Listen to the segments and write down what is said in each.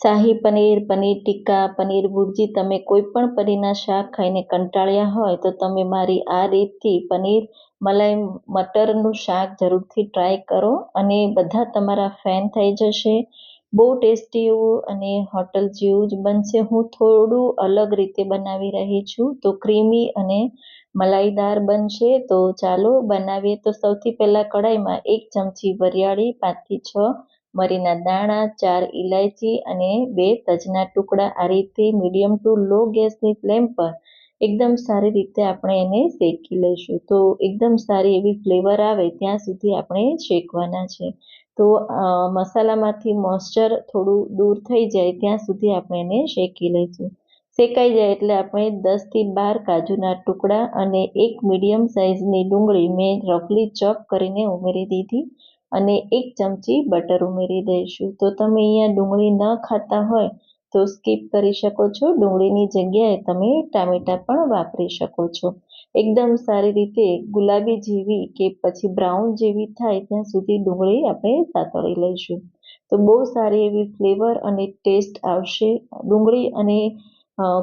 શાહી પનીર પનીર ટીક્કા, પનીર ભુરજી, તમે કોઈ પણ પનીરના શાક ખાઈને કંટાળ્યા હોય તો તમે મારી આ રીતથી પનીર મલાઈ મટરનું શાક જરૂરથી ટ્રાય કરો અને બધા તમારા ફેન થઈ જશે. બહુ ટેસ્ટી એવું અને હોટલ જેવું જ બનશે. હું થોડું અલગ રીતે બનાવી રહી છું. તો ક્રીમી અને મલાઈદાર બનશે. તો ચાલો બનાવીએ. તો સૌથી પહેલાં કઢાઈમાં એક ચમચી વરિયાળી, પાંચથી છ મરીના દાણા, ચાર ઇલાયચી અને બે તજના ટુકડા આ રીતે મીડિયમ ટુ લો ગેસની ફ્લેમ પર એકદમ સારી રીતે આપણે એને શેકી લઈશું. તો એકદમ સારી એવી ફ્લેવર આવે ત્યાં સુધી આપણે શેકવાના છે. તો મસાલામાંથી મોઇશ્ચર થોડું દૂર થઈ જાય ત્યાં સુધી આપણે એને શેકી લઈશું. શેકાઈ જાય એટલે આપણે દસથી બાર કાજુના ટુકડા અને એક મીડિયમ સાઇઝની ડુંગળી મેં રફલી ચપ કરીને ઉમેરી દીધી. અને એક ચમચી બટર ઉમેરી દઈશું. તો તમે અહીંયા ડુંગળી ન ખાતા હોય તો સ્કીપ કરી શકો છો. ડુંગળીની જગ્યાએ તમે ટામેટાં પણ વાપરી શકો છો. એકદમ સારી રીતે ગુલાબી જેવી કે પછી બ્રાઉન જેવી થાય ત્યાં સુધી ડુંગળી આપણે સાતળી લઈશું. તો બહુ સારી એવી ફ્લેવર અને ટેસ્ટ આવશે. ડુંગળી અને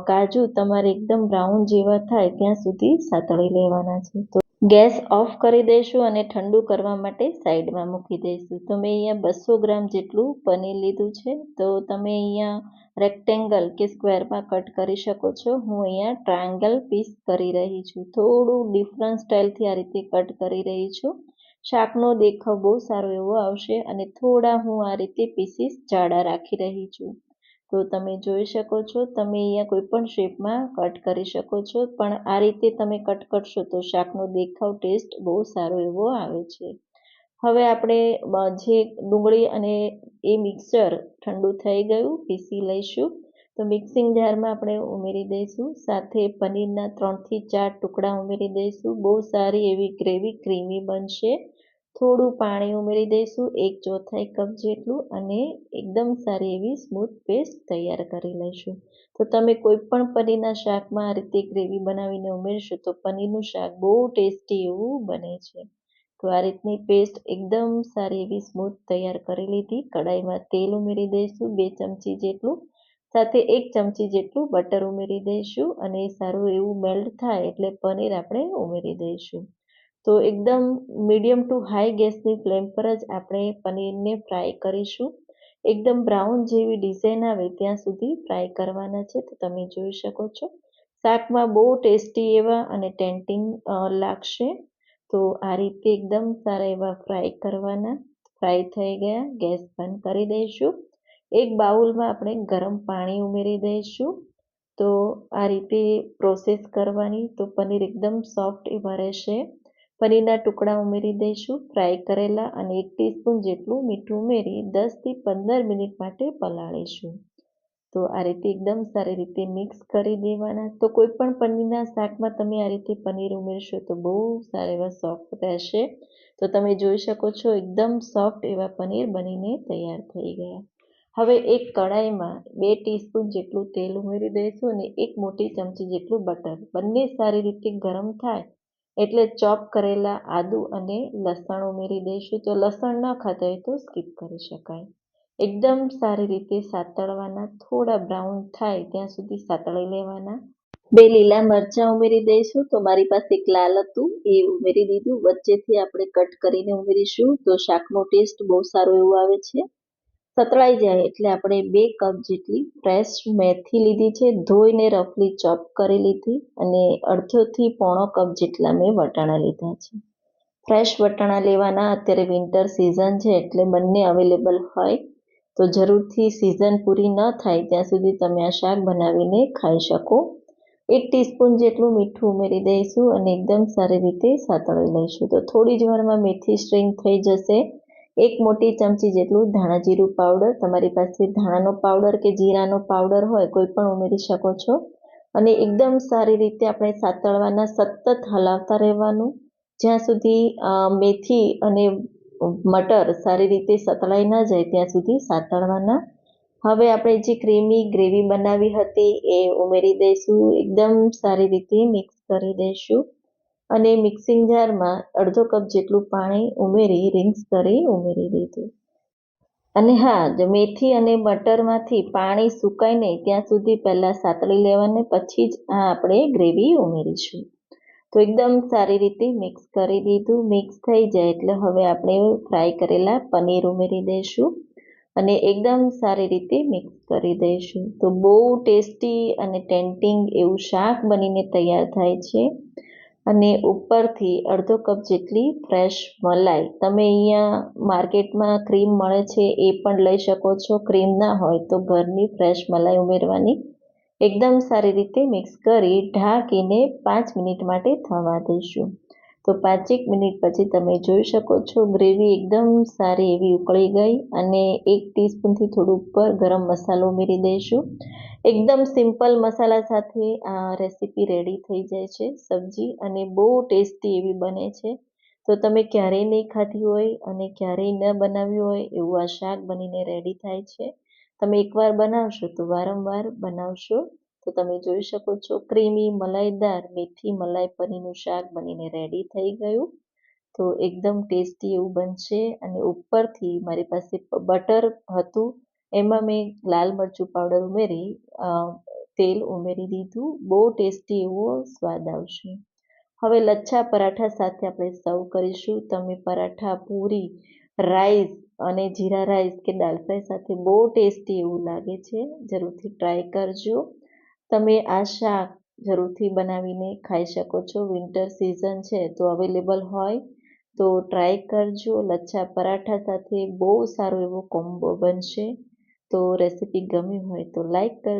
કાજુ તમારે એકદમ બ્રાઉન જેવા થાય ત્યાં સુધી સાતળી લેવાના છે. તો ગેસ ઓફ કરી દઈશું અને ઠંડુ કરવા માટે સાઈડમાં મૂકી દઈશું. તો મેં અહીંયા બસો ગ્રામ જેટલું પનીર લીધું છે. તો તમે અહીંયા રેક્ટેંગલ કે સ્ક્વેરમાં કટ કરી શકો છો. હું અહીંયા ટ્રાયંગલ પીસ કરી રહી છું. થોડું ડિફરન્ટ સ્ટાઇલથી આ રીતે કટ કરી રહી છું. શાકનો દેખાવ બહુ સારો એવો આવશે અને થોડા હું આ રીતે પીસીસ જાડા રાખી રહી છું. તો તમે જોઈ શકો છો, તમે અહીંયા કોઈ પણ શેપમાં કટ કરી શકો છો. પણ આ રીતે તમે કટ કરશો તો શાકનો દેખાવ ટેસ્ટ બહુ સારો એવો આવે છે. હવે આપણે જે ડુંગળી અને એ મિક્સર ઠંડુ થઈ ગયું, પીસી લઈશું. તો મિક્સિંગ જારમાં આપણે ઉમેરી દઈશું. સાથે પનીરના ત્રણથી ચાર ટુકડા ઉમેરી દઈશું. બહુ સારી એવી ગ્રેવી, ક્રીમી બનશે. થોડું પાણી ઉમેરી દઈશું, એક ચોથાઈ કપ જેટલું અને એકદમ સારી એવી સ્મૂથ પેસ્ટ તૈયાર કરી લઈશું. તો તમે કોઈ પણ પનીરના શાકમાં આ રીતે ગ્રેવી બનાવીને ઉમેરશો તો પનીરનું શાક બહુ ટેસ્ટી એવું બને છે. તો આ રીતની પેસ્ટ એકદમ સારી એવી સ્મૂથ તૈયાર કરી લીધી. કડાઈમાં તેલ ઉમેરી દઈશું, બે ચમચી જેટલું. સાથે એક ચમચી જેટલું બટર ઉમેરી દઈશું અને સારું એવું મેલ્ટ થાય એટલે પનીર આપણે ઉમેરી દઈશું. તો એકદમ મીડિયમ ટુ હાઈ ગેસની ફ્લેમ પર જ આપણે પનીરને ફ્રાય કરીશું. એકદમ બ્રાઉન જેવી ડિઝાઇન આવે ત્યાં સુધી ફ્રાય કરવાના છે, તો તમે જોઈ શકો છો. શાકમાં બહુ ટેસ્ટી એવા અને ટેન્ટિંગ લાગશે. તો આ રીતે એકદમ સારા એવા ફ્રાય કરવાના. ફ્રાય થઈ ગયા, ગેસ બંધ કરી દઈશું. એક બાઉલમાં આપણે ગરમ પાણી ઉમેરી દઈશું. તો આ રીતે પ્રોસેસ કરવાની. તો પનીર એકદમ સોફ્ટ એવા રહેશે. પનીરના ટુકડા ઉમેરી દઈશું, ફ્રાય કરેલા અને એક ટીસ્પૂન જેટલું મીઠું ઉમેરી દસથી પંદર મિનિટ માટે પલાળીશું. તો આ રીતે એકદમ સારી રીતે મિક્સ કરી દેવાના. તો કોઈ પણ પનીરના શાકમાં તમે આ રીતે પનીર ઉમેરશો તો બહુ સારા એવા સોફ્ટ રહેશે. તો તમે જોઈ શકો છો એકદમ સોફ્ટ એવા પનીર બનીને તૈયાર થઈ ગયા. હવે એક કડાઈમાં બે ટીસ્પૂન જેટલું તેલ ઉમેરી દઈશું અને એક મોટી ચમચી જેટલું બટર. બંને સારી રીતે ગરમ થાય એટલે ચોપ કરેલા આદુ અને લસણ ઉમેરી દઈશું. તો લસણ ન ખાતા હોય તો સ્કીપ કરી શકાય. એકદમ સારી રીતે સાતળવાના, થોડા બ્રાઉન થાય ત્યાં સુધી સાતળી લેવાના. બે લીલા મરચાં ઉમેરી દઈશું. તો મારી પાસે એક લાલ હતું, એ ઉમેરી દીધું. વચ્ચેથી આપણે કટ કરીને ઉમેરીશું. તો શાકનો ટેસ્ટ બહુ સારો એવો આવે છે. સતળાઈ જાય એટલે આપણે બે કપ જેટલી ફ્રેશ મેથી લીધી છે, ધોઈને રફલી ચોપ કરી લીધી અને અડધોથી પોણો કપ જેટલા મેં વટાણા લીધા છે. ફ્રેશ વટાણા લેવાના અત્યારે વિન્ટર સિઝન છે એટલે બંને અવેલેબલ હોય તો જરૂરથી સિઝન પૂરી ન થાય ત્યાં સુધી તમે આ શાક બનાવીને ખાઈ શકો. એક ટીસ્પૂન જેટલું મીઠું ઉમેરી દઈશું અને એકદમ સારી રીતે સાતળી લઈશું. તો થોડી જ વારમાં મેથી સ્ટ્રિંગ થઈ જશે. એક મોટી ચમચી જેટલું ધાણા જીરું પાવડર તમારી પાસે ધાણાનો પાવડર કે જીરાનો પાવડર હોય, કોઈ પણ ઉમેરી શકો છો. અને એકદમ સારી રીતે આપણે સાતળવાના સતત હલાવતા રહેવાનું. જ્યાં સુધી મેથી અને મટર સારી રીતે સતળાઈ ન જાય, ત્યાં સુધી સાતળવાના. હવે આપણે જે ક્રીમી ગ્રેવી બનાવી હતી, એ ઉમેરી દઈશું. એકદમ સારી રીતે મિક્સ કરી દઈશું. અને મિક્સિંગ જારમાં અડધો કપ જેટલું પાણી ઉમેરી રિન્સ કરી ઉમેરી દીધું. અને હા મેથી અને બટરમાંથી પાણી સુકાય નહીં, ત્યાં સુધી પહેલાં સાતળી લેવાને પછી જ આ આપણે ગ્રેવી ઉમેરીશું. તો એકદમ સારી રીતે મિક્સ કરી દીધું. મિક્સ થઈ જાય એટલે હવે આપણે ફ્રાય કરેલા પનીર ઉમેરી દઈશું અને એકદમ સારી રીતે મિક્સ કરી દઈશું. તો બહુ ટેસ્ટી અને ટેન્ટિંગ એવું શાક બનીને તૈયાર થાય છે. અને ઉપરથી અડધો કપ જેટલી ફ્રેશ મલાઈ. તમે અહીંયા માર્કેટમાં ક્રીમ મળે છે એ પણ લઈ શકો છો. ક્રીમ ના હોય તો ઘરની ફ્રેશ મલાઈ ઉમેરવાની એકદમ સારી રીતે મિક્સ કરી ઢાંકીને પાંચ મિનિટ માટે થવા દઈશું. તો પાંચેક મિનિટ પછી તમે જોઈ શકો છો ગ્રેવી એકદમ સારી એવી ઉકળી ગઈ અને એક ટીસ્પૂનથી થોડું ઉપર ગરમ મસાલો ઉમેરી દઈશું. એકદમ સિમ્પલ મસાલા સાથે આ રેસીપી રેડી થઈ જાય છે સબ્જી અને બહુ ટેસ્ટી એવી બને છે. તો તમે ક્યારેય નહીં ખાધી હોય અને ક્યારેય ન બનાવ્યું હોય એવું આ શાક બનીને રેડી થાય છે. તમે એકવાર બનાવશો તો વારંવાર બનાવશો. તો તમે જોઈ શકો છો, ક્રીમી મલાઈદાર મેથી મલાઈ પનીરનું શાક બનીને રેડી થઈ ગયું. તો એકદમ ટેસ્ટી એવું બનશે અને ઉપરથી મારી પાસે બટર હતું. એમાં મેં લાલ મરચું પાવડર ઉમેરી તેલ ઉમેરી દીધું. બહુ ટેસ્ટી એવો સ્વાદ આવશે. હવે લચ્છા પરાઠા સાથે આપણે સર્વ કરીશું. તમે પરાઠા, પૂરી રાઈસ અને જીરા રાઈસ કે દાલ ફ્રાય સાથે બહુ ટેસ્ટી એવું લાગે છે. જરૂરથી ટ્રાય કરજો. તમે આ શાક જરૂરથી બનાવીને ખાઈ શકો છો. વિન્ટર સિઝન છે તો અવેલેબલ હોય તો ટ્રાય કરજો. લચ્છા પરાઠા સાથે બહુ સારો એવો કોમ્બો બનશે. તો રેસીપી ગમી હોય તો લાઈક કર